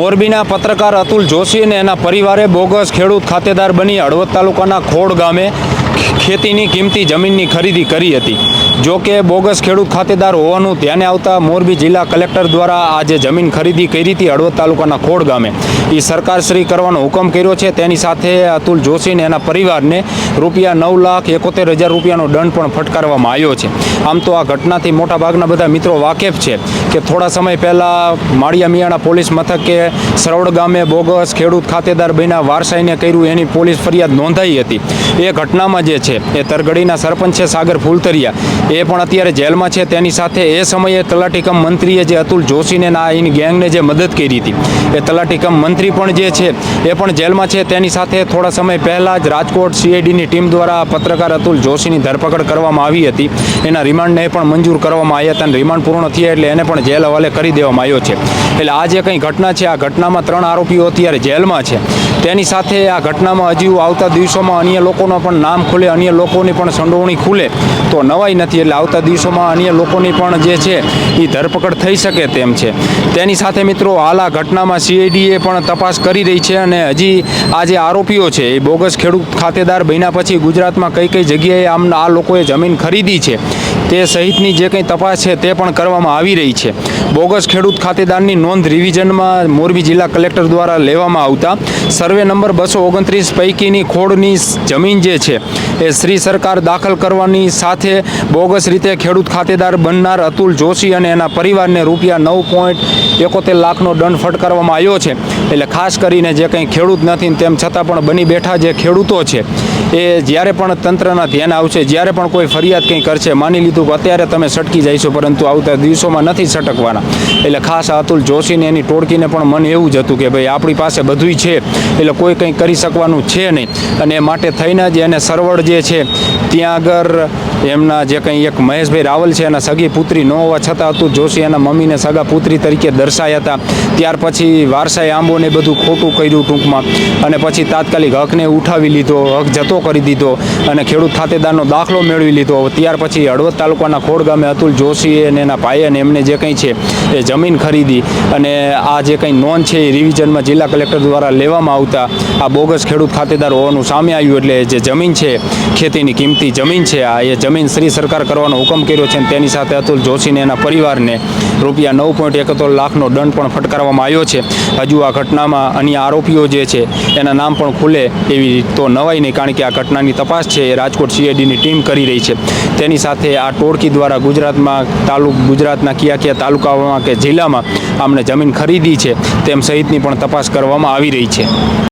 મોરબીના પત્રકાર અતુલ જોશી અને એના પરિવારે બોગસ ખેડૂત ખાતેદાર બની હળવદ તાલુકાના ખોડ ગામે ખેતીની કિંમતી જમીનની ખરીદી કરી હતી. જો કે બોગસ ખેડૂત ખાતેદાર હોવાનું ધ્યાને આવતા મોરબી જિલ્લા કલેક્ટર દ્વારા આજે જમીન ખરીદી કરી હતી હળવદ તાલુકાના ખોડ ગામે. એ સરકારશ્રી કરવાનો હુકમ કર્યો છે. તેની સાથે અતુલ જોશીને એના પરિવારને રૂપિયા નવ લાખ એકોતેર હજાર રૂપિયાનો દંડ પણ ફટકારવામાં આવ્યો છે. આમ તો આ ઘટનાથી મોટાભાગના બધા મિત્રો વાકેફ છે કે થોડા સમય પહેલાં માળિયા મિયાણા પોલીસ મથકે સરવડ ગામે બોગસ ખેડૂત ખાતેદાર બન્યા વારસાઈને કર્યું એની પોલીસ ફરિયાદ નોંધાઈ હતી. એ ઘટનામાં જે છે એ તરગડીના સરપંચ સાગર ફૂલતરિયા એ પણ અત્યારે જેલમાં છે. તેની સાથે એ સમયે તલાટીકમ મંત્રીએ જે અતુલ જોશીને ના એની ગેંગને જે મદદ કરી હતી, એ તલાટીકમ મંત્રી પણ જે છે, એ પણ જેલમાં છે. તેની સાથે થોડા સમય પહેલાં જ રાજકોટ સીઆઈડીની ટીમ દ્વારા પત્રકાર અતુલ જોશીની ધરપકડ કરવામાં આવી હતી. એના રિમાન્ડને પણ મંજૂર કરવામાં આવ્યા હતા અને રિમાન્ડ પૂર્ણ થયા એટલે એને પણ જેલ હવાલે કરી દેવામાં આવ્યો છે. એટલે આ જે કંઈ ઘટના છે, આ ઘટનામાં ત્રણ આરોપીઓ અત્યારે જેલમાં છે. તેની સાથે આ ઘટનામાં હજુ આવતા દિવસોમાં અન્ય લોકોના પણ નામ ખુલે, અન્ય લોકોની પણ સંડોવણી ખુલે, તો નવાઈ નથી એટલે આવતા દિવસોમાં અન્ય લોકોની પણ જે છે એ ધરપકડ થઈ શકે તેમ છે. તેની સાથે મિત્રો, હાલ આ ઘટનામાં સીઆઈડીએ પણ તપાસ કરી રહી છે અને હજી આ જે આરોપીઓ છે, એ બોગસ ખેડૂત ખાતેદાર બન્યા પછી ગુજરાતમાં કઈ કઈ જગ્યાએ આમ આ લોકોએ જમીન ખરીદી છે. તે સહિતની જે કંઈ તપાસ છે તે પણ કરવામાં આવી રહી છે. બોગસ ખેડૂત ખાતેદારની નોંધ રિવિઝનમાં મોરબી જિલ્લા કલેક્ટર દ્વારા લેવામાં આવતા. સર્વે નંબર બસો ઓગણત્રીસ પૈકીની ખોડની જમીન જે છે એ શ્રી સરકાર દાખલ કરવાની સાથે બોગસ રીતે ખેડૂત ખાતેદાર બનનાર અતુલ જોશી અને એના પરિવારને રૂપિયા નવ પોઈન્ટ એકોતેર લાખનો દંડ ફટકારવામાં આવ્યો છે. એટલે ખાસ કરીને જે કંઈ ખેડૂત નથી તેમ છતાં પણ બની બેઠા જે ખેડૂતો છે, એ જ્યારે પણ તંત્રના ધ્યાન આવશે, જ્યારે પણ કોઈ ફરિયાદ કંઈ કરશે, માની લીધું કે અત્યારે તમે સટકી જઈશો, પરંતુ આવતા દિવસોમાં નથી સટકવાના. એટલે ખાસ અતુલ જોશીને એની ટોળકીને પણ મન એવું જ હતું કે ભાઈ આપણી પાસે બધુંય છે, એટલે કોઈ કંઈ કરી શકવાનું છે નહીં. અને એ માટે થઈને જ એને સરવડ જે છે, ત્યાં આગળ એમના જે કંઈ એક મહેશભાઈ રાવલ છે, એના સગી પુત્રી ન હોવા છતાં હતું, જોશી એના મમ્મીને સગા પુત્રી તરીકે દર્શાયા હતા. ત્યાર પછી વારસાઈ આંબોને બધું ખોટું કર્યું ટૂંકમાં. અને પછી તાત્કાલિક હકને ઉઠાવી લીધો, હક જતો કરી દીધો અને ખેડૂત ખાતેદારનો દાખલો મેળવી લીધો. ત્યાર પછી હળવદ તાલુકાના ખોડ ગામે અતુલ જોશીએ અને એના ભાઈ અને એમને જે કંઈ છે, એ જમીન ખરીદી અને આ જે કંઈ નોંધ છે, એ રિવિઝનમાં જિલ્લા કલેક્ટર દ્વારા લેવામાં આવતા આ બોગસ ખેડૂત ખાતેદાર હોવાનું સામે આવ્યું એટલે જે જમીન છે ખેતીની કિંમતી જમીન છે. આ એ જમીન શ્રી સરકાર કરવાનો હુકમ કર્યો છે તેની સાથે અતુલ જોશીને એના પરિવારને રૂપિયા નવ પોઈન્ટ એકોતેર લાખનો દંડ પણ ફટકારવામાં આવ્યો છે. હજુ આ ઘટનામાં અન્ય આરોપીઓ જે છે, એના નામ પણ ખુલે એવી તો નવાઈ નહીં કારણ કે આ ઘટનાની તપાસ છે, એ રાજકોટ સીઆઈડીની ટીમ કરી રહી છે. તેની સાથે આ ટોળકી દ્વારા ગુજરાતમાં તાલુક ગુજરાતના કયા કયા તાલુકાઓમાં કે જિલ્લામાં આમણે જમીન ખરીદી છે તેમ સહિતની પણ તપાસ કરવામાં આવી રહી છે.